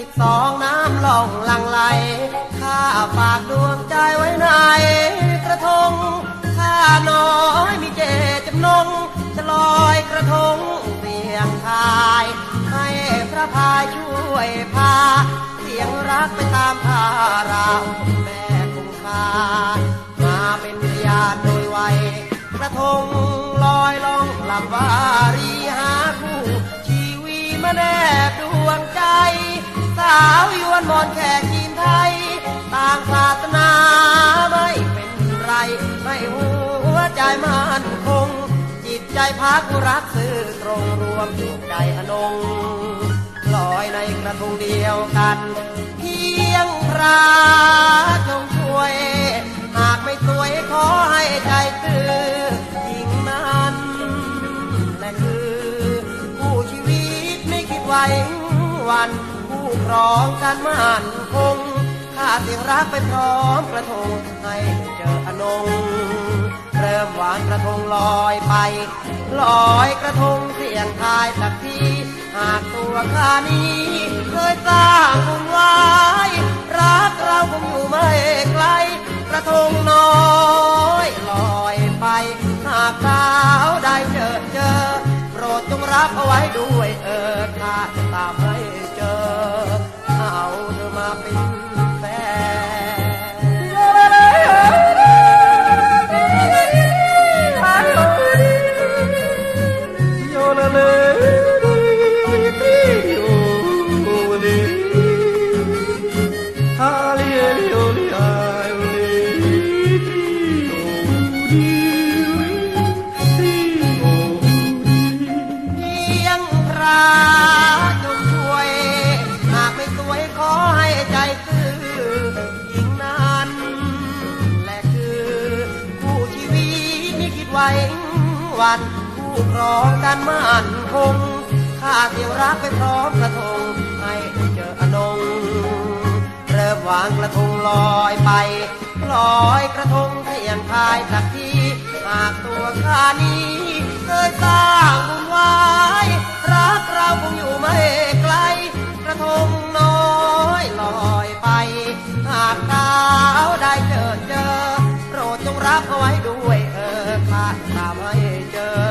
สิบสองน้ำล่องลังไหล ข้าฝากดวงใจไว้ในกระทง ข้าน้อยมีเจตจำนง จะลอยกระทงเสียงทาย ให้พระพายช่วยพา เสียงรักไปตามพาเราแม่คงคา มาเป็นพยานโดยไวกระทงลอยลองลำวารีหาคู่ชีวีมาแนบดวงใจ สาวยวนมอนแขกจีนไทย ต่างศาสนาไม่เป็นไร ไม่หัวใจมันคง จิตใจพักรักซื่อตรงรวมอยู่ใจอนงลอยในกระทงเดียวกัน เพียงพระจงช่วย หากไม่สวยขอให้ใจตื้อหญิงนั้นและคือ ผู้ชีวิตไม่คิดไว้วัน ผู้ครองกันมั่นคงข้าเสียงรักไปพร้อมกระทงให้เจออนงเริ่มหวางกระทงลอยไป ลอยกระทงเสียงทายสักทีหากตัวข้านี้เคยสร้างบุญไว้รักเราคงอยู่ไม่ไกล กระทงน้อยลอยไป หากสาวได้เจอเจอ โปรดจงรับเอาไว้ด้ ใจซื่อหญิงนั้นและคือผู้ชีวิตไม่คิดไว้วันผู้ครองกันมั่นคงข้าเสียวรักไปพร้อมกระทงให้เจออนงเริ่มวางกระทงลอยไปลอยกระทงเสียงทายสักทีหากตัวข้านี้เคยสร้า I'm a chơi